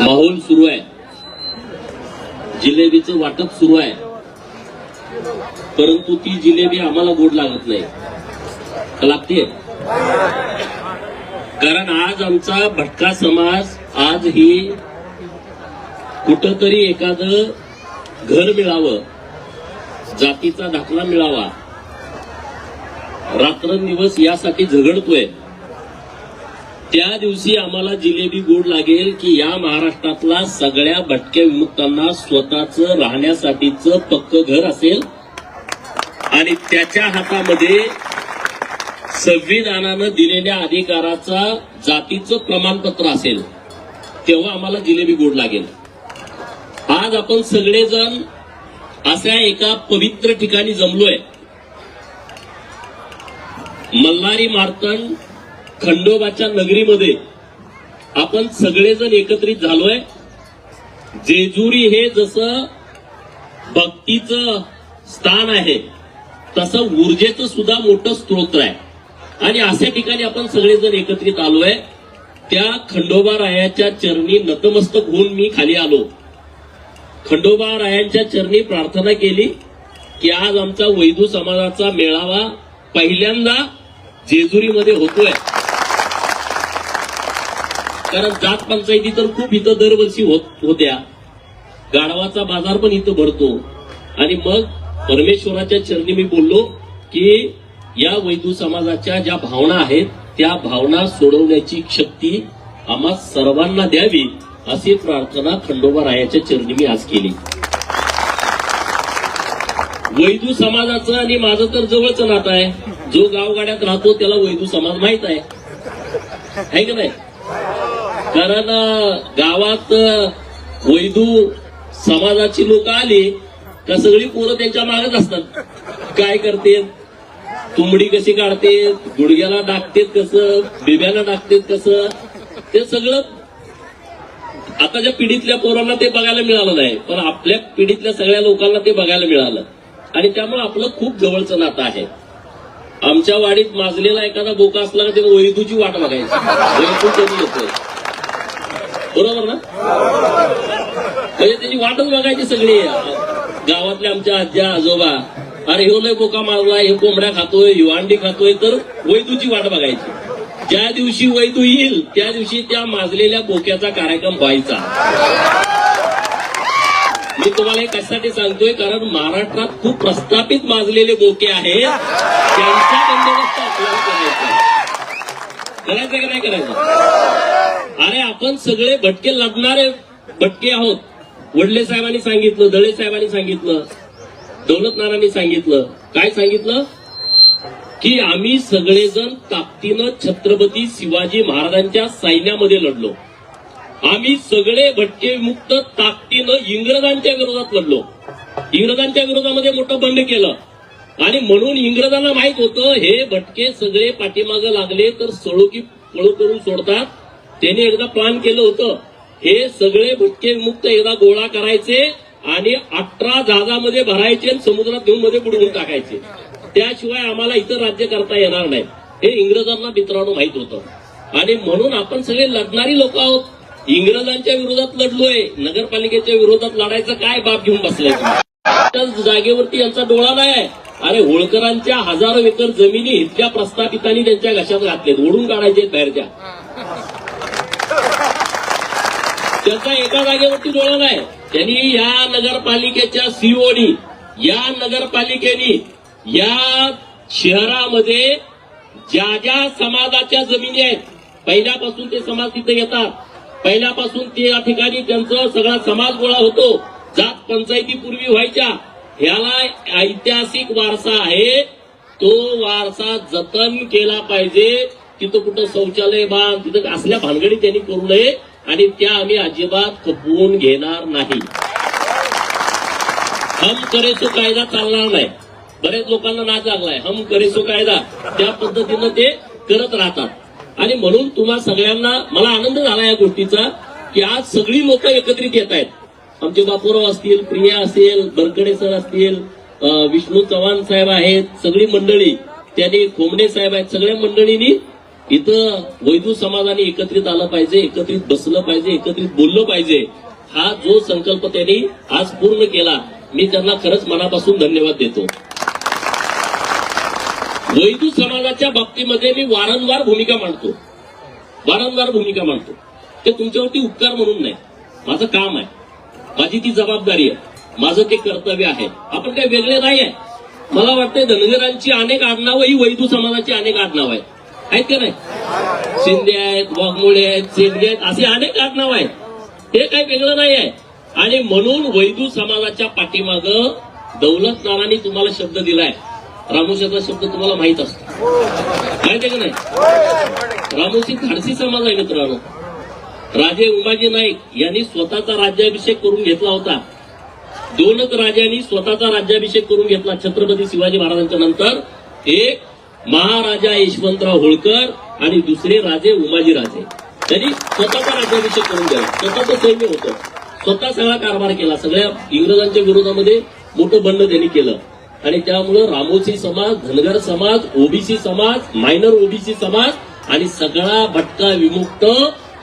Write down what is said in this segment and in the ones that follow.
माहोल सुरू आहे. जिलेबीचं वाटप सुरू आहे. परंतु ती जिलेबी आम्हाला गोड लागत नाही. लागते कारण आज आमचा भटका समाज आज ही कुठंतरी एखादं घर मिळावं जातीचा दाखला मिळावा. रात्रंदिवस यासाठी झगडतोय. त्या दिवशी आम्हाला जिलेबी गोड लागेल की या महाराष्ट्रातला सगळ्या भटक्या विमुक्तांना स्वतःच राहण्यासाठीच पक्क घर असेल. आणि त्याच्या हातामध्ये संविधानानं दिलेल्या अधिकाराचा जातीचं प्रमाणपत्र असेल तेव्हा आम्हाला जिलेबी गोड लागेल. आज आपण सगळेजण अशा एका पवित्र ठिकाणी जमलोय. मल्हारी मार्तंड खंडोबाच्या नगरीमध्ये आपण सगळेजण एकत्रित झालोय. जेजुरी हे जसं भक्तीचं स्थान आहे तसं ऊर्जेचं सुद्धा मोठं स्तोत्र आहे. आणि अशा ठिकाणी आपण सगळेजण एकत्रित आलोय. त्या खंडोबा रायाच्या चरणी नतमस्तक होऊन मी खाली आलो. खंडोबा रायांच्या चरणी प्रार्थना केली की आज आमचा वैदू समाजाचा मेळावा पहिल्यांदा जेजुरीमध्ये होतोय. कारण जात पंचायती तर खूप इथं दरवर्षी होत होत्या. गाढवाचा बाजार पण इथं भरतो. आणि मग परमेश्वराच्या चरणी मी बोललो की या वैदू समाजाच्या ज्या भावना आहेत त्या भावना सोडवण्याची शक्ती आम्हा सर्वांना द्यावी अशी प्रार्थना खंडोबा रायाच्या चरणी मी आज केली. वैदू समाजाचं आणि माझं तर जवळचं नातं आहे. जो गावगाड्यात राहतो त्याला वैदू समाज माहीत आहे. आहे का नाही? कारण गावात वैदू समाजाची लोक आली का सगळी पोरं त्यांच्या मागच असतात. काय करते तुंबडी कशी काढते गुडघ्याला डाकतेत कसं? बिब्याला डाकतेत कसं? ते सगळं आताच्या पिढीतल्या पोरांना ते बघायला मिळालं नाही पण आपल्या पिढीतल्या सगळ्या लोकांना ते बघायला मिळालं. आणि त्यामुळे आपलं खूप जवळचं नातं आहे. आमच्या वाडीत माजलेला एखादा बोका असला का ते वैदूची वाट बघायची. वैदू कधी येतोय बरोबर ना? म्हणजे त्याची वाटच बघायची सगळी. गावातल्या आमच्या आज्या आजोबा अरे ह्यो लय बोका मारला हे कोंबड्या खातोय ह्यो अंडी खातोय तर वैदूची वाट बघायची. ज्या दिवशी वैदू येईल त्या दिवशी त्या माजलेल्या बोक्याचा कार्यक्रम व्हायचा. मी तुम्हाला हे कशासाठी सांगतोय कारण महाराष्ट्रात खूप प्रस्थापित माजलेले बोके आहेत. त्यांचा बंदोबस्त आपल्याला करायचा करायचं का नाही करायचं अरे आपण सगळे भटके लढणारे भटके आहोत. वडले साहेबांनी सांगितलं दळे साहेबांनी सांगितलं दौलतनारांनी सांगितलं. काय सांगितलं? की आम्ही सगळेजण ताकदीनं छत्रपती शिवाजी महाराजांच्या सैन्यामध्ये लढलो. आम्ही सगळे भटके मुक्त ताकदीनं इंग्रजांच्या विरोधात लढलो. इंग्रजांच्या विरोधामध्ये मोठं बंड केलं. आणि म्हणून इंग्रजांना माहीत होतं हे भटके सगळे पाठीमागं लागले तर सळोकी पळू करून सोडतात. त्याने एकदा प्लान केलं होतं. हे सगळे भटके मुक्त एकदा गोळा करायचे आणि अठरा जहाजामध्ये भरायचे आणि समुद्रात घेऊन मध्ये बुडवून टाकायचे. त्याशिवाय आम्हाला इतर राज्य करता येणार नाही. हे इंग्रजांना मित्रांनो माहीत होतं. आणि म्हणून आपण सगळे लढणारी लोक आहोत. इंग्रजांच्या विरोधात लढलोय. नगरपालिकेच्या विरोधात लढायचं काय बाब घेऊन बसलाय जागेवरती यांचा डोळा नाही आहे. अरे होळकरांच्या हजारो एकर जमिनी इतक्या प्रस्थापितांनी त्यांच्या घशात घातलेत. ओढून काढायचे बाहेरच्या. त्याचा एका जागेवरती डोळा नाही. त्यांनी या नगरपालिकेच्या सीओनी या नगरपालिकेनी या शहरामध्ये ज्या ज्या समाजाच्या जमिनी आहेत पहिल्यापासून ते समाज तिथे येतात. पहिल्यापासून ते या ठिकाणी त्यांचा सगळा समाज गोळा होतो. जात पंचायती पूर्वी व्हायच्या. ह्याला ऐतिहासिक वारसा आहे. तो वारसा जतन केला पाहिजे. तिथं कुठं शौचालय बांध तिथं असल्या भानगडी त्यांनी करू नये. आणि त्या आम्ही अजिबात खपवून घेणार नाही. हम करेसो कायदा चालणार नाही. बऱ्याच लोकांना नाच लागलाय. हम करेसो कायदा. त्या पद्धतीनं ते करत राहतात. आणि म्हणून तुम्हा सगळ्यांना मला आनंद झाला या गोष्टीचा की आज सगळी लोक एकत्रित येत आहेत. आमचे बापूराव असतील प्रिया असेल बरकडे सर असतील विष्णू चव्हाण साहेब आहेत सगळी मंडळी त्यांनी कोंबडे साहेब आहेत सगळ्या मंडळींनी इथं वैदू समाजाने एकत्रित आलं पाहिजे एकत्रित बसलं पाहिजे एकत्रित बोललं पाहिजे. हा जो संकल्प त्यांनी आज पूर्ण केला मी त्यांना खरंच मनापासून धन्यवाद देतो. वैदू समाजाच्या बाबतीमध्ये मी वारंवार भूमिका मांडतो. वारंवार भूमिका मांडतो. ते तुमच्यावरती उपकार म्हणून नाही. माझं काम आहे. माझी ती जबाबदारी आहे. माझं ते कर्तव्य आहे. आपण काही वेगळे नाही आहे. मला वाटतंय धनगरांची अनेक आडनावं ही वैदू समाजाची अनेक आडनावं आहेत. आहेत का नाही? शिंदे आहेत वाघमोळे आहेत शेंडगे आहेत असे अनेक आडनाव आहेत. ते काही वेगळं नाही आहे. आणि म्हणून वैदू समाजाच्या पाठीमाग दौलत नारांनी तुम्हाला शब्द दिलाय. रामोशाचा शब्द तुम्हाला माहीत असतो. माहिती का नाही? रामोशी धाडसी समाज आहे मित्रांनो. राजे उमाजी नाईक यांनी स्वतःचा राज्याभिषेक करून घेतला होता. दोनच राजांनी स्वतःचा राज्याभिषेक करून घेतला छत्रपती शिवाजी महाराजांच्या नंतर. एक महाराजा यशवंतराव होळकर आणि दुसरे राजे उमाजी राजे. त्यांनी स्वतःचा राज्याभिषेक करून गेला स्वतःचं सैन्य होतं. स्वतः सगळा कारभार केला. सगळ्या इंग्रजांच्या विरोधामध्ये मोठं बंड त्यांनी केलं. आणि त्यामुळं रामोसी समाज धनगर समाज ओबीसी समाज मायनर ओबीसी समाज आणि सगळा भटका विमुक्त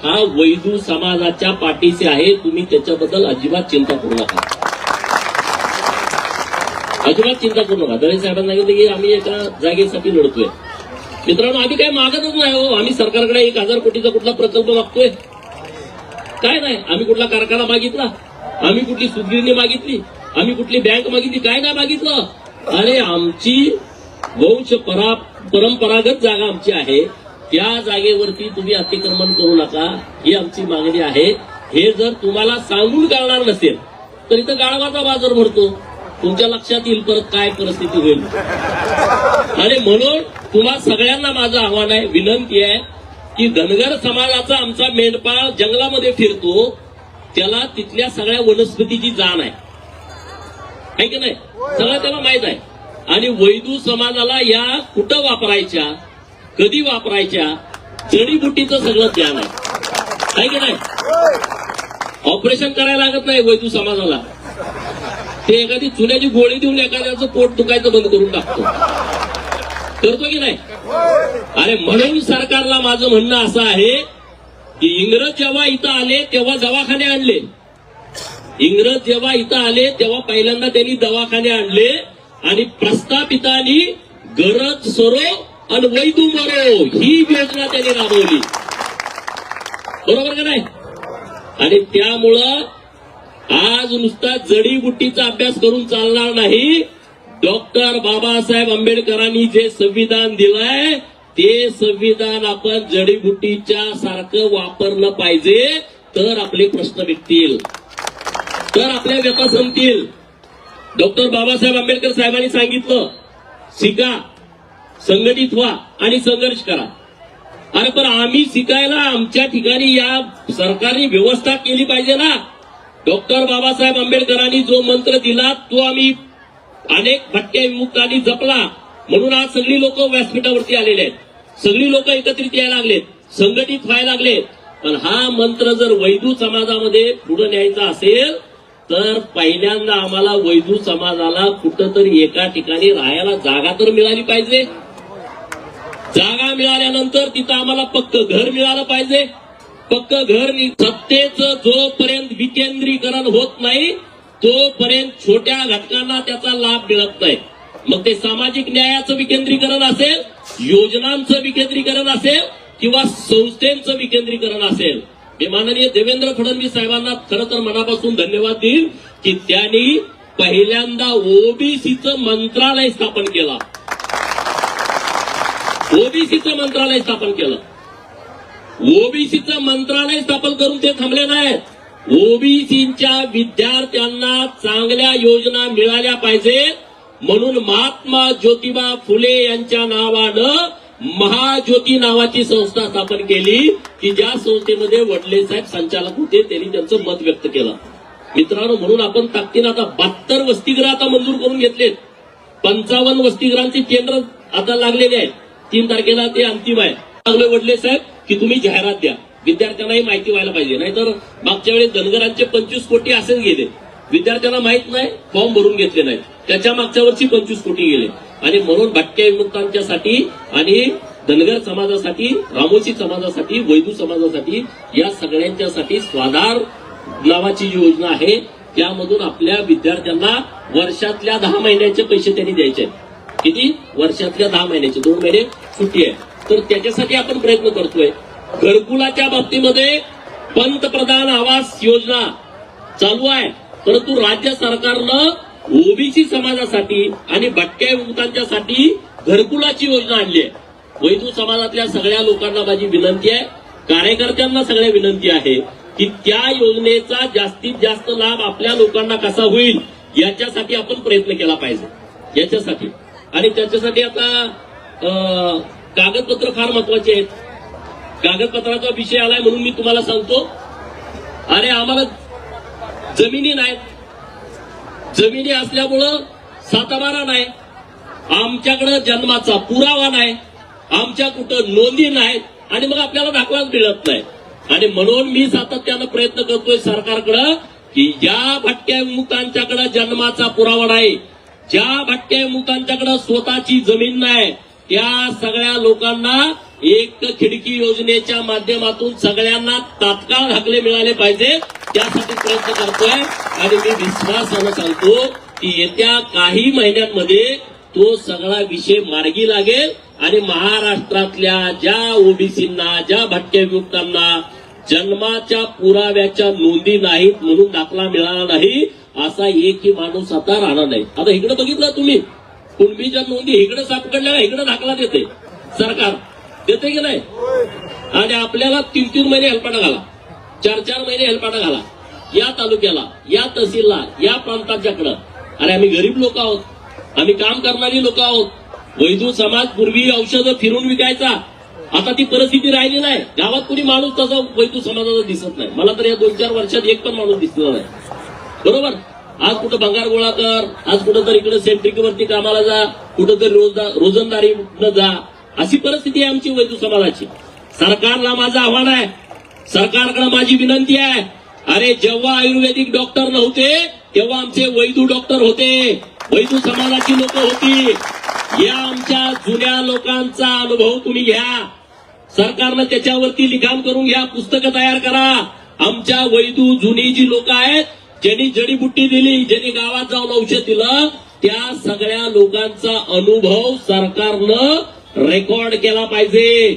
हा वैदू समाजाच्या पाठीशी आहे. तुम्ही त्याच्याबद्दल अजिबात चिंता करू नका. अजिबात चिंता करू नका. दळे साहेबांनी सांगितलं की आम्ही एका जागेसाठी लढतोय. मित्रांनो आम्ही काय मागतच नाही हो. आम्ही सरकारकडे एक हजार कोटीचा कुठला प्रकल्प मागतोय? काय नाही. आम्ही कुठला कारखाना मागितला? आम्ही कुठली सुदगिरणी मागितली? आम्ही कुठली बँक मागितली? काय नाही मागितलं. अरे आमची वंश परा परंपरागत जागा आमची आहे. त्या जागेवरती तुम्ही अतिक्रमण करू नका. ही आमची मागणी आहे. हे जर तुम्हाला सांगून कळणार नसेल तर इथं गाळवाचा बाजार भरतो. तुमच्या लक्षात येईल परत काय परिस्थिती होईल. आणि म्हणून तुम्हा सगळ्यांना माझं आव्हान आहे विनंती आहे की धनगर समाजाचा आमचा मेंढपाळ जंगलामध्ये फिरतो त्याला तिथल्या सगळ्या वनस्पतीची जाण आहे. आहे की नाही? सगळं त्याला माहीत आहे. आणि वैदू समाजाला या कुठं वापरायच्या कधी वापरायच्या जडीबुटीचं सगळं ज्ञान आहे. आहे की नाही? ऑपरेशन करायला लागत नाही वैदू समाजाला. ते एखादी चुन्याची गोळी देऊन एखाद्याचं पोट दुखायचं बंद करून टाकतो. करतो की नाही? अरे म्हणून सरकारला माझं म्हणणं असं आहे की इंग्रज जेव्हा इथं आले तेव्हा दवाखाने आणले. इंग्रज जेव्हा इथं आले तेव्हा पहिल्यांदा त्यांनी दवाखाने आणले आणि प्रस्थापितांनी गरज सरो आणि वैदू मरो ही योजना त्यांनी राबवली. बरोबर का नाही? आणि त्यामुळं आज नुसता जडीबुटीचा अभ्यास करून चालणार नाही. डॉक्टर बाबासाहेब आंबेडकरांनी जे संविधान दिलंय ते संविधान आपण जडीबुटीच्या सारखं वापरलं पाहिजे तर आपले प्रश्न मिटतील. तर आपल्या व्यथा संपतील. डॉक्टर बाबासाहेब आंबेडकर साहेबांनी सांगितलं शिका संघटित व्हा आणि संघर्ष करा. अरे पण आम्ही शिकायला आमच्या ठिकाणी या सरकारने व्यवस्था केली पाहिजे ना. डॉक्टर बाबासाहेब आंबेडकरांनी जो मंत्र दिला तो आम्ही अनेक भटक्या विमुक्तांनी जपला. म्हणून आज सगळी लोक व्यासपीठावरती आलेले आहेत. सगळी लोक एकत्रित यायला लागलेत. संघटित व्हायला लागलेत. पण हा मंत्र जर वैदू समाजामध्ये पुढे न्यायचा असेल तर पहिल्यांदा आम्हाला वैदू समाजाला कुठंतरी एका ठिकाणी राहायला जागा तर मिळाली पाहिजे. जागा मिळाल्यानंतर तिथं आम्हाला पक्क घर मिळालं पाहिजे. फक्त घर सत्तेचं जोपर्यंत विकेंद्रीकरण होत नाही तोपर्यंत छोट्या घटकांना त्याचा लाभ मिळत नाही. मग ते सामाजिक न्यायाचं विकेंद्रीकरण असेल योजनांचं विकेंद्रीकरण असेल किंवा संस्थेचं विकेंद्रीकरण असेल. मी माननीय देवेंद्र फडणवीस साहेबांना खरं तर मनापासून धन्यवाद देईल की त्यांनी पहिल्यांदा ओबीसीचं मंत्रालय स्थापन केलं. ओबीसीचं मंत्रालय स्थापन केलं. ओबीसीचं मंत्रालय स्थापन करून ते थांबले नाहीत. ओबीसीच्या विद्यार्थ्यांना चांगल्या योजना मिळाल्या पाहिजेत म्हणून महात्मा ज्योतिबा फुले यांच्या नावानं महाज्योती नावाची संस्था स्थापन केली. की ज्या संस्थेमध्ये वडले साहेब संचालक होते त्यांनी त्यांचं मत व्यक्त केलं. मित्रांनो म्हणून आपण ताकदीनं आता बहात्तर वसतिगृह आता मंजूर करून घेतलेत. पंचावन्न वसतिगृहांची केंद्र आता लागलेले आहेत. तीन तारखेला ते अंतिम आहे चांगले वडले साहेब. की तुम्ही जाहिरात द्या. विद्यार्थ्यांनाही माहिती व्हायला पाहिजे. नाहीतर मागच्या वेळेस धनगरांचे पंचवीस कोटी असेच गेले. विद्यार्थ्यांना माहीत नाही फॉर्म भरून घेतले नाहीत. त्याच्या मागच्या वर्षी पंचवीस कोटी गेले. आणि म्हणून भटक्या विमुक्तांच्यासाठी आणि धनगर समाजासाठी रामोशी समाजासाठी वैदू समाजासाठी या सगळ्यांच्यासाठी स्वाधार नावाची जी योजना आहे. त्यामधून आपल्या विद्यार्थ्यांना वर्षातल्या दहा महिन्याचे पैसे त्यांनी द्यायचे किती? वर्षातल्या दहा महिन्याचे. दोन महिने सुट्टी आहे. तर त्याच्यासाठी आपण प्रयत्न करतोय. घरकुलाच्या बाबतीमध्ये पंतप्रधान आवास योजना चालू आहे. परंतु राज्य सरकारनं ओबीसी समाजासाठी आणि भटक्या युवकांच्यासाठी घरकुलाची योजना आणली आहे. वैदू समाजातल्या सगळ्या लोकांना माझी विनंती आहे. कार्यकर्त्यांना सगळ्या विनंती आहे की त्या योजनेचा जास्तीत जास्त लाभ आपल्या लोकांना कसा होईल याच्यासाठी आपण प्रयत्न केला पाहिजे. याच्यासाठी. आणि त्याच्यासाठी आता अं, कागदपत्र फार महत्त्वाचे आहेत. कागदपत्राचा विषय आलाय म्हणून मी तुम्हाला सांगतो. अरे आम्हाला जमिनी नाहीत. जमिनी असल्यामुळं सातबारा नाही. आमच्याकडं जन्माचा पुरावा नाही. आमच्या कुठं नोंदी नाहीत. आणि मग आपल्याला दाखवाच मिळत नाही. आणि म्हणून मी सातत्यानं प्रयत्न करतोय सरकारकडं की ज्या भटक्या विमुक्तांच्याकडे जन्माचा पुरावा नाही ज्या भटक्या विमुक्तांच्याकडे स्वतःची जमीन नाही त्या सगळ्या लोकांना एक खिडकी योजनेच्या माध्यमातून सगळ्यांना तात्काळ हकले मिळाले पाहिजे त्यासाठी प्रयत्न करतोय. आणि मी विश्वासानं सांगतो की येत्या काही महिन्यांमध्ये तो सगळा विषय मार्गी लागेल आणि महाराष्ट्रातल्या ज्या ओबीसींना ज्या भटक्यावियुक्तांना जन्माच्या पुराव्याच्या नोंदी नाहीत म्हणून दाखला मिळाला नाही असा एकही माणूस आता राहणार नाही. आता इकडे बघितलं तुम्ही कुणबीच्या नोंदी इकडे सापडल्या इकडे दाखला देते. सरकार. देते की नाही? आणि आपल्याला तीन तीन महिने हेलपाटा घाला. चार चार महिने हेलपाटा घाला. या तालुक्याला या तहसीलला या प्रांताच्याकडं. अरे आम्ही गरीब लोक आहोत. आम्ही काम करणारी लोक आहोत. वैदू समाज पूर्वी औषधं फिरून विकायचा. आता ती परिस्थिती राहिली नाही. गावात कुणी माणूस तसा वैदू समाजाचा दिसत नाही. मला तर या दोन चार वर्षात एक पण माणूस दिसला नाही. बरोबर? आज कुठं भंगार गोळा कर आज कुठं तर इकडे सेंट्रिक वरती कामाला जा कुठं तरी रोजंदारी जा. अशी परिस्थिती आहे आमची वैदू समाजाची. सरकारला माझं आव्हान आहे. सरकारकडे माझी विनंती आहे. अरे जेव्हा आयुर्वेदिक डॉक्टर नव्हते तेव्हा आमचे वैदू डॉक्टर होते. वैदू समाजाची लोक होती. या आमच्या जुन्या लोकांचा अनुभव तुम्ही घ्या. सरकारनं त्याच्यावरती लिखाण करून घ्या पुस्तकं तयार करा. आमच्या वैदू जुनी जी लोक आहेत ज्यांनी जडीबुट्टी दिली ज्यांनी गावात जाऊन औषध दिलं त्या सगळ्या लोकांचा अनुभव सरकारनं रेकॉर्ड केला पाहिजे.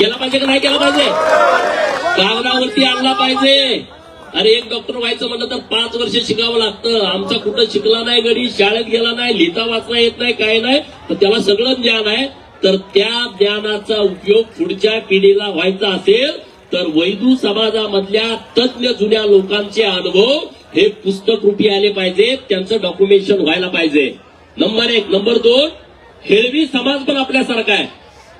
केला पाहिजे का नाही केला पाहिजे? कागदावरती आणला पाहिजे. अरे एक डॉक्टर व्हायचं म्हणलं तर पाच वर्ष शिकावं लागतं. आमचा कुठं शिकला नाही घरी शाळेत गेला नाही लिहिता वाचता येत नाही काय नाही. तर त्याला सगळं ज्ञान आहे. तर त्या ज्ञानाचा उपयोग पुढच्या पिढीला व्हायचा असेल तर वैदू समाजामधल्या तज्ञ जुन्या लोकांचे अनुभव हे पुस्तक रूपी आले पाहिजे त्यांचं डॉक्युमेंटेशन व्हायला पाहिजे. नंबर एक. नंबर दोन हेळवी समाज पण आपल्यासारखा आहे.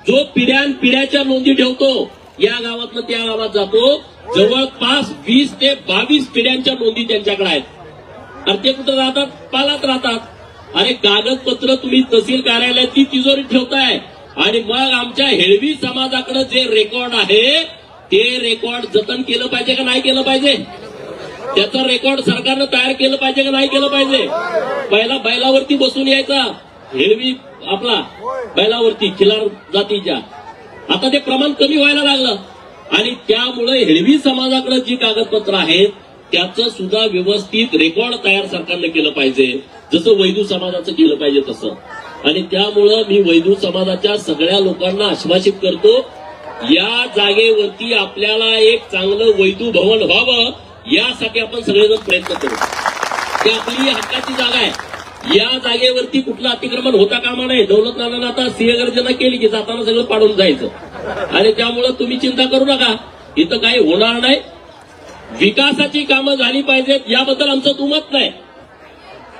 जो पिढ्यान पिढ्याच्या नोंदी ठेवतो या गावातनं त्या गावात जातो जवळपास वीस ते बावीस पिढ्यांच्या नोंदी त्यांच्याकडे आहेत. अरे ते कुठं राहतात? पालात राहतात. अरे कागदपत्र तुम्ही तहसील कार्यालयात ती तिजोरी ठेवताय. आणि मग आमच्या हेळवी समाजाकडे जे रेकॉर्ड आहे ते रेकॉर्ड जतन केलं पाहिजे का नाही केलं पाहिजे? त्याचं रेकॉर्ड सरकारनं तयार केलं पाहिजे का नाही केलं पाहिजे? पहिला बैलावरती बसून यायचा. हेवी आपला बैलावरती खिलार जातीच्या. आता ते प्रमाण कमी व्हायला लागलं. आणि त्यामुळे हेळवी समाजाकडे जी कागदपत्र आहेत त्याचं सुद्धा व्यवस्थित रेकॉर्ड तयार सरकारनं केलं पाहिजे. जसं वैदू समाजाचं केलं पाहिजे तसं. आणि त्यामुळं मी वैदू समाजाच्या सगळ्या लोकांना आश्वासित करतो या जागेवरती आपल्याला एक चांगलं वैदू भवन व्हावं यासाठी आपण सगळेजण प्रयत्न करू. ते आपली हक्काची जागा आहे. या जागेवरती कुठलं अतिक्रमण होता कामा नाही दौलत नानानं आता सिंहगर्जना केली की जाताना सगळं पाडून जायचं. आणि त्यामुळं तुम्ही चिंता करू नका. इथं काही होणार नाही. विकासाची कामं झाली पाहिजेत याबद्दल आमचं दुमत नाही.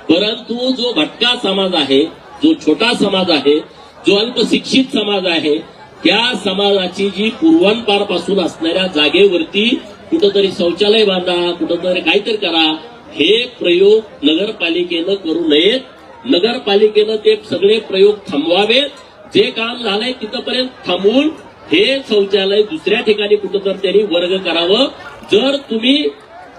परंतु जो भटका समाज आहे जो छोटा समाज आहे जो अल्पशिक्षित समाज आहे त्या समाजाची जी पूर्वांपारपासून असणाऱ्या जागेवरती कुठंतरी शौचालय बांधा कुठंतरी काहीतरी करा हे प्रयोग नगरपालिकेनं करू नयेत. नगरपालिकेनं ते सगळे प्रयोग थांबवावेत. जे काम झालंय तिथपर्यंत थांबवून हे शौचालय दुसऱ्या ठिकाणी कुठंतरी त्यांनी वर्ग करावं. जर तुम्ही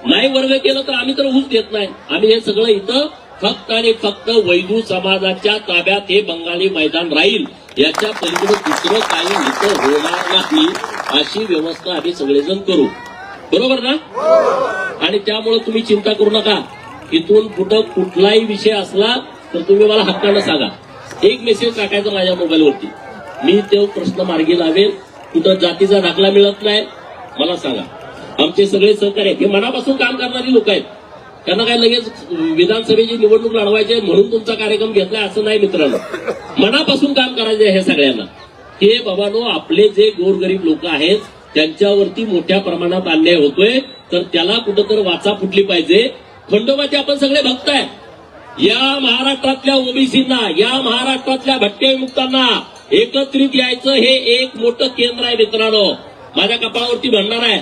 नाही वर्ग केलं तर आम्ही तर ऊस देत नाही. आम्ही हे सगळं इथं फक्त आणि फक्त वैदू समाजाच्या ताब्यात हे बंगाली मैदान राहील. याच्या पलीकडे दुसरं काही इथं होणार नाही अशी व्यवस्था आम्ही सगळेजण करू. बरोबर ना? आणि त्यामुळे तुम्ही चिंता करू नका. इथून कुठं कुठलाही विषय असला तर तुम्ही मला हक्कानं सांगा. एक मेसेज टाकायचा माझ्या मोबाईलवरती. मी तो प्रश्न मार्गी लावेल. कुठं जातीचा दाखला मिळत नाही मला सांगा. आमचे सगळे सहकार्य हे मनापासून काम करणारी लोक आहेत. त्यांना काय लगेच विधानसभेची निवडणूक लढवायची म्हणून तुमचा कार्यक्रम घेतलाय असं नाही मित्रांनो. मनापासून काम करायचं आहे हे सगळ्यांना. हे बाबानो आपले जे गोरगरीब लोक आहेत त्यांच्यावरती मोठ्या प्रमाणात अन्याय होतोय तर त्याला कुठंतरी वाचा फुटली पाहिजे. खंडोबाचे आपण सगळे भक्त आहे. या महाराष्ट्रातल्या ओबीसींना या महाराष्ट्रातल्या भटक्या एकत्रित यायचं हे एक मोठं केंद्र आहे मित्रांनो. माझ्या कपाळावरती भंडारा आहे.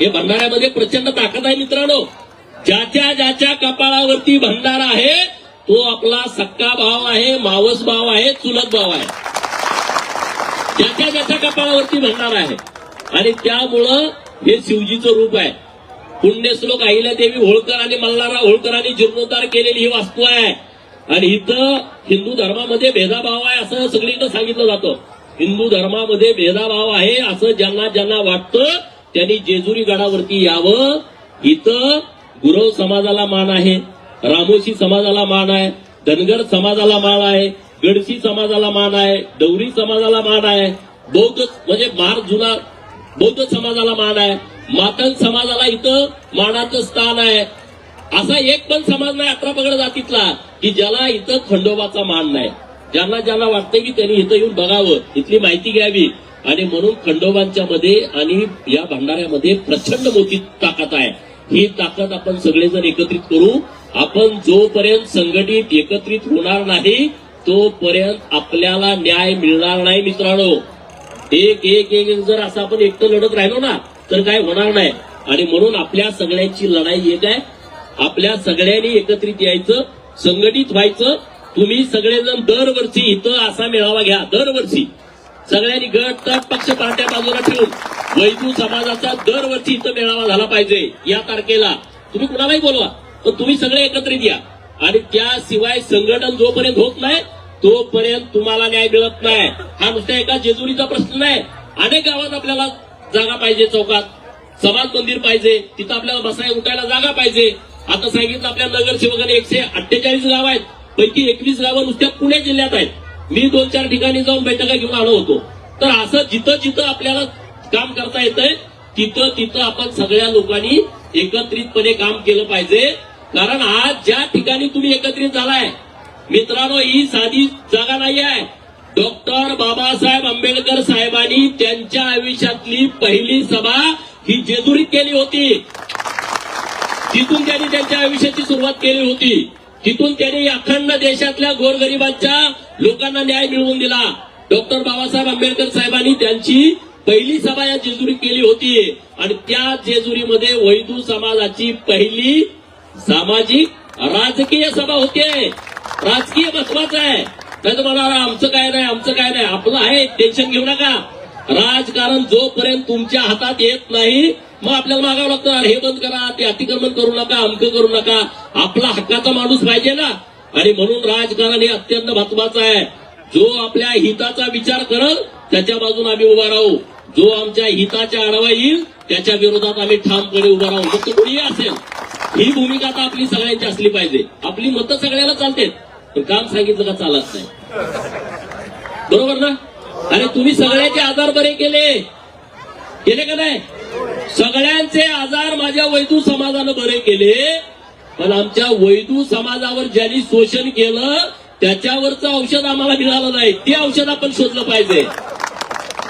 हे भंडाऱ्यामध्ये प्रचंड ताकद आहे मित्रांनो. ज्याच्या ज्याच्या कपाळावरती भंडार आहे तो आपला सक्का भाव आहे मावस भाव आहे चुलत भाव आहे. ज्याच्या ज्याच्या कपाळावरती भंडार आहे. आणि त्यामुळं हे शिवजीचं रूप आहे. पुण्यश्लोक अहिल्या देवी होळकर आणि मल्हारराव होळकरांनी जीर्णोद्धार केलेली ही वास्तू आहे. आणि इथं हिंदू धर्मामध्ये भेदाभाव आहे असं सगळीकडे सांगितलं जातं. हिंदू धर्मामध्ये भेदाभाव आहे असं ज्यांना ज्यांना वाटतं त्यांनी जेजुरी गडावरती यावं. इथं गुरव समाजाला मान आहे रामोशी समाजाला मान आहे धनगर समाजाला मान आहे गडशी समाजाला मान आहे डवरी समाजाला मान आहे बौद्ध म्हणजे मार जुना बौद्ध समाजाला मान आहे मातंग समाजाला इथं मानाचं स्थान आहे. असा एक पण समाज नाही अकरा पगड जातीतला की ज्याला इथं खंडोबाचा मान नाही. ज्यांना ज्यांना वाटतं की त्यांनी इथं येऊन बघावं इथली माहिती घ्यावी. आणि म्हणून खंडोबांच्या मध्ये आणि या भंडाऱ्यामध्ये प्रचंड मोठी ताकद आहे. ही ताकद आपण सगळेजण एकत्रित करू. आपण जोपर्यंत संघटित एकत्रित होणार नाही तोपर्यंत आपल्याला न्याय मिळणार नाही मित्रांनो. एक एक एक जर असं आपण एकटं लढत राहिलो ना तर काय होणार नाही. आणि म्हणून आपल्या सगळ्यांची लढाई एक आहे. आपल्या सगळ्यांनी एकत्रित यायचं संघटित व्हायचं. तुम्ही सगळेजण दरवर्षी इथं असा मेळावा घ्या दरवर्षी. सगळ्यांनी गट तट पक्ष पार्ट्या बाजूला ठेवून वैदू समाजाचा दरवर्षी इथं मेळावा झाला पाहिजे या तारखेला. तुम्ही कुणालाही बोलवा पण तुम्ही सगळे एकत्रित या. आणि त्याशिवाय संघटन जोपर्यंत होत नाही तोपर्यंत तुम्हाला न्याय मिळत नाही. हा नुसता एका जेजुरीचा प्रश्न नाही. अनेक गावात आपल्याला जागा पाहिजे चौकात. समाज मंदिर पाहिजे. तिथं आपल्याला बसायला उठायला जागा पाहिजे. आता सांगितलं आपल्या नगरसेवकाने एकशे अठ्ठेचाळीस गाव आहेत पैकी एकवीस गावं नुसत्या पुणे जिल्ह्यात आहेत. मी दोन चार ठिकाणी जाऊन बैठका घेऊन आलो होतो. तर असं जिथं जिथं आपल्याला काम करता येतंय तिथं तिथं आपण सगळ्या लोकांनी एकत्रितपणे काम केलं पाहिजे. कारण आज ज्या ठिकाणी तुम्ही एकत्रित झालाय मित्रांनो ही साधी जागा नाही आहे. डॉक्टर बाबासाहेब आंबेडकर साहेबांनी त्यांच्या आयुष्यातली पहिली सभा ही जेजुरीत केली होती. तिथून त्यांनी त्यांच्या आयुष्याची सुरुवात केली होती. तिथून त्यांनी अखंड देशातल्या गोरगरिबांच्या लोकांना न्याय मिळवून दिला. डॉक्टर बाबासाहेब आंबेडकर साहेबांनी त्यांची पहिली सभा या जेजुरी केली होती. आणि त्या जेजुरीमध्ये वैदू समाजाची पहिली सामाजिक राजकीय सभा होते. राजकीय महत्वाचं आहे. नाही तर मला आमचं काय नाही आमचं काय नाही. आपलं आहे टेन्शन घेऊ नका. राजकारण जोपर्यंत तुमच्या हातात येत नाही मग आपल्याला मागावं लागतं हे बंद करा ते अतिक्रमण करू नका अमकं करू नका. आपला हक्काचा माणूस पाहिजे ना. आणि म्हणून राजकारण हे अत्यंत महत्वाचं आहे. जो आपल्या हिताचा विचार करल त्याच्या बाजून आम्ही उभा राहू. जो आमच्या हिताच्या आढावा येईल त्याच्या विरोधात आम्ही ठामपणे उभा राहू. फक्त कोणीही असेल ही भूमिका आता आपली सगळ्यांची असली पाहिजे. आपली मतं सगळ्याला चालते पण काम सांगितलं का चालत नाही. बरोबर ना? अरे तुम्ही सगळ्याचे आधार बरे केले. केले का नाही? सगळ्यांचे आजार माझ्या वैदू समाजानं बरे केले पण आमच्या वैदू समाजावर ज्यांनी शोषण केलं त्याच्यावरचं औषध आम्हाला मिळालं नाही. ते औषध आपण शोधलं पाहिजे.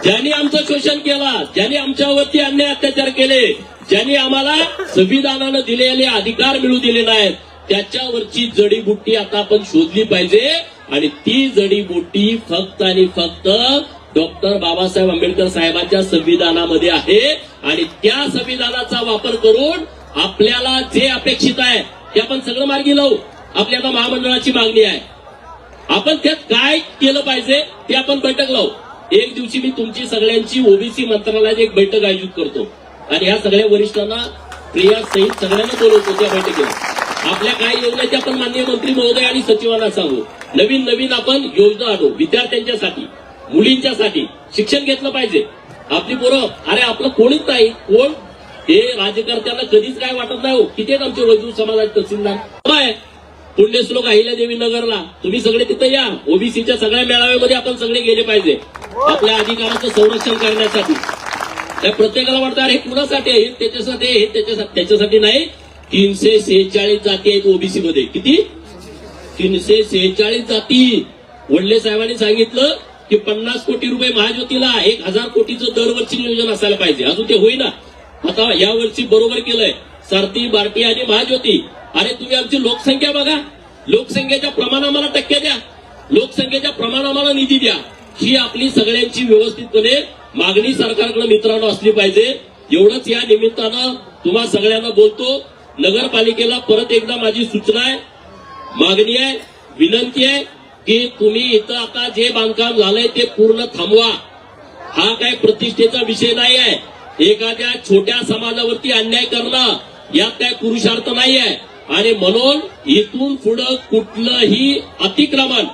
ज्यांनी आमचं शोषण केलं ज्यांनी आमच्यावरती अन्याय अत्याचार केले ज्यांनी आम्हाला संविधानानं दिलेले अधिकार मिळू दिले नाहीत त्याच्यावरची जडीबुट्टी आता आपण शोधली पाहिजे. आणि ती जडीबुट्टी फक्त आणि फक्त डॉक्टर बाबासाहेब आंबेडकर साहेबांच्या संविधानामध्ये आहे. आणि त्या संविधानाचा वापर करून आपल्याला जे अपेक्षित आहे ते आपण सगळं मार्गी लावू. आपल्या महामंडळाची मागणी आहे. आपण त्यात काय केलं पाहिजे ते आपण बैठक लावू. एक दिवशी मी तुमची सगळ्यांची ओबीसी मंत्रालयाची एक बैठक आयोजित करतो. आणि ह्या सगळ्या वरिष्ठांना प्रिया सहित सगळ्यांना बोलवतो त्या बैठकीला. आपल्या काय योजना त्या आपण माननीय मंत्री महोदय आणि सचिवांना सांगू. नवीन नवीन आपण योजना आणू विद्यार्थ्यांच्यासाठी. मुलींच्यासाठी शिक्षण घेतलं पाहिजे. आपली पोरं अरे आपलं कोणीच नाही. कोण? हे राजकर्त्यांना कधीच काय वाटत नाही हो. किती आहेत आमचे वैद्य समाजाचे तहसीलदार? काय पुण्यश्लोक अहिल्यादेवी नगरला. तुम्ही सगळे तिथं या. ओबीसीच्या सगळ्या मेळाव्यामध्ये आपण सगळे गेले पाहिजे. आपल्या अधिकाराचं संरक्षण करण्यासाठी. त्या प्रत्येकाला वाटतं अरे कुणासाठी आहे? हे त्याच्यासाठी हे त्याच्यासाठी त्याच्यासाठी नाही. तीनशे सेहेचाळीस जाती आहेत ओबीसी मध्ये किती? तीनशे सेहेचाळीस जाती. वडले साहेबांनी सांगितलं की पन्नास कोटी रुपये महाज्योतीला एक हजार कोटीचं दरवर्षी नियोजन असायला पाहिजे. अजून ते होईना. आता या वर्षी बरोबर केलंय. सारथी बार्टी आणि महाज्योती. अरे तुम्ही आमची लोकसंख्या बघा. लोकसंख्येच्या प्रमाणामाला टक्के द्या. लोकसंख्येच्या प्रमाणामाला निधी द्या. ही आपली सगळ्यांची व्यवस्थितपणे मागणी सरकारकडे मित्रांनो असली पाहिजे. एवढंच या निमित्तानं तुम्हा सगळ्यांना बोलतो. नगरपालिकेला परत एकदा माझी सूचना आहे. मागणी आहे. विनंती आहे. की तुम्ही इथं आता जे बांधकाम झालंय ते पूर्ण थांबवा. हा काही प्रतिष्ठेचा विषय नाही आहे. एखाद्या छोट्या समाजावरती अन्याय करणं यात काय पुरुषार्थ नाही आहे. आणि म्हणून इथून पुढं कुठलंही अतिक्रमण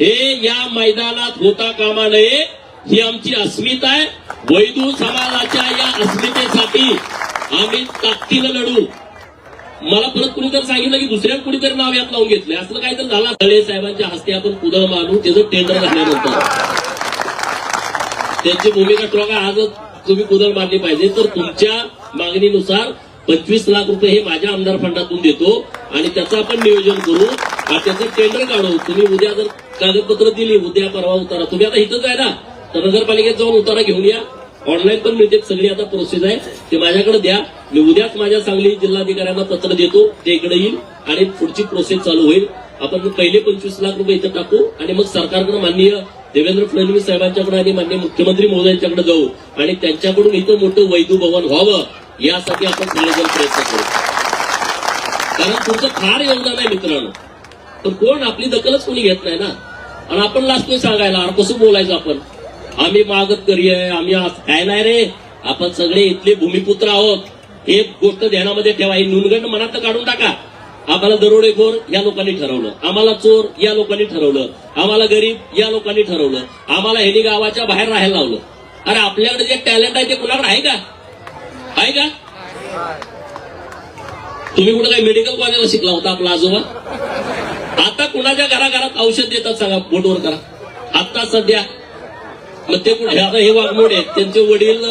हे या मैदानात होता कामा नये ही आमची अस्मिता आहे. वैदू समाजाच्या या अस्मितेसाठी आम्ही ताकदीनं लढू. मला परत कुणीतरी सांगितलं की दुसऱ्या कुणीतरी नाव यात लावून घेतलंय. असं काय तर झालं तळे साहेबांच्या हस्ते आपण कुदळ मानू त्याचं टेंडर झाल्यानंतर त्यांची भूमिका स्ट्रॉंग आजच तुम्ही कुदळ मारली पाहिजे. तर तुमच्या मागणीनुसार पंचवीस लाख रुपये हे माझ्या आमदार फंडातून देतो आणि त्याचं आपण नियोजन करू. आणि त्याचं टेंडर काढू. तुम्ही उद्या जर कागदपत्र दिली उद्या परवा उतारा. तुम्ही आता इथंच आहे ना? तर नगरपालिकेत जाऊन उतारा घेऊन या. ऑनलाईन पण मिळते सगळी आता प्रोसेस आहे. ते माझ्याकडे द्या. मी उद्याच माझ्या सांगली जिल्हाधिकाऱ्यांना पत्र देतो. ते इकडे येईल आणि पुढची प्रोसेस चालू होईल. आपण पहिले पंचवीस लाख रुपये इथं टाकू आणि मग सरकारकडे माननीय देवेंद्र फडणवीस साहेबांच्याकडे आणि माननीय मुख्यमंत्री मोदयांच्याकडे जाऊ आणि त्यांच्याकडून इथं मोठं वैदू भवन व्हावं यासाठी आपण सगळेजण प्रयत्न करू. कारण तुमचं फार योगदान आहे मित्रांनो. तर कोण? आपली दखलच कोणी घेत नाही ना. आणि आपण लागतोय सांगायला कसं बोलायचं आपण? आम्ही मागत करीय आम्ही आज- काय नाही रे? आपण सगळे इथले भूमिपुत्र आहोत. एक गोष्ट ध्यानामध्ये ठेवा ही नुनगंड मनात काढून टाका. आम्हाला दरोडेखोर या लोकांनी ठरवलं. आम्हाला चोर या लोकांनी ठरवलं. आम्हाला गरीब या लोकांनी ठरवलं. आम्हाला हेनी गावाच्या बाहेर राहायला लावलं. अरे आपल्याकडे जे टॅलेंट आहे ते कुणाकडे आहे का? आहे का? तुम्ही कुठं काही मेडिकल कॉलेजला शिकला होता आपला आजोबा? आता कुणाच्या घराघरात औषध देतात सांगा बोटवर करा. आता सध्या मग ते कुठे? आता हे वागमोड आहेत. त्यांचे वडील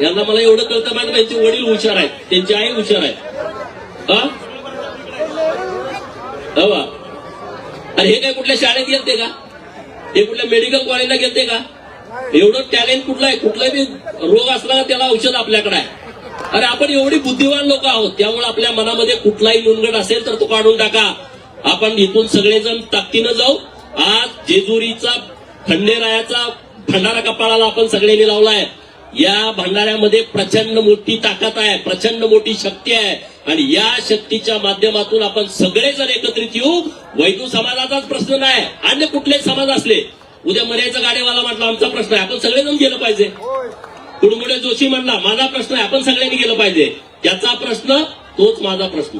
यांना मला एवढं कळतं माहिती त्यांचे वडील हुशार आहेत. त्यांची आई हुशार आहे. हा? हो अरे हे काय कुठल्या शाळेत गेलते का? हे कुठल्या मेडिकल कॉलेजला गेलते का? एवढं टॅलेंट कुठलं आहे? कुठलाही बी रोग असला का त्याला औषध आपल्याकडे आहे. अरे आपण एवढी बुद्धिवान लोक आहोत. त्यामुळे आपल्या मनामध्ये कुठलाही नुनगड असेल तर तो काढून टाका. आपण इथून सगळेजण ताकदीनं जाऊ. आज जेजुरीचा खंडेरायाचा भंडारा कपाळाला आपण सगळ्यांनी लावलाय. या भंडाऱ्यामध्ये प्रचंड मोठी ताकद आहे प्रचंड मोठी शक्ती आहे. आणि या शक्तीच्या माध्यमातून आपण सगळेजण एकत्रित येऊ वैदू समाजाचाच प्रश्न नाही अन्य कुठले समाज असले. उद्या मर्याचा गाडेवाला म्हटलं आमचा प्रश्न आहे आपण सगळेजण गेलं पाहिजे. कुडमुडे जोशी म्हणला माझा प्रश्न आहे आपण सगळ्यांनी गेलं पाहिजे. त्याचा प्रश्न तोच माझा प्रश्न.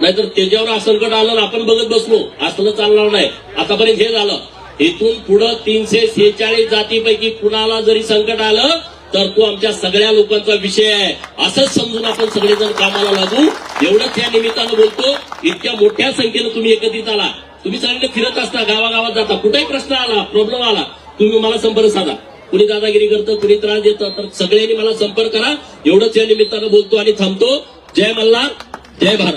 नाहीतर त्याच्यावर संकट आलं आपण बघत बसलो असलं चालणार नाही. आतापर्यंत हे झालं. इथून पुढं तीनशे सेहेचाळीस जातीपैकी कुणाला जरी संकट आलं तर तो आमच्या सगळ्या लोकांचा विषय आहे. असंच समजून आपण सगळेजण कामाला लागू. एवढंच या निमित्तानं बोलतो इतक्या मोठ्या संख्येनं तुम्ही एकत्रित आला. तुम्ही सगळीकडे फिरत असता गावागावात जाता. कुठेही प्रश्न आला प्रॉब्लेम आला तुम्ही मला संपर्क साधा. कुणी दादागिरी करतं कुणी त्रास देतं तर सगळ्यांनी मला संपर्क करा. एवढंच या निमित्तानं बोलतो आणि थांबतो. जय मल्हार जय भारत.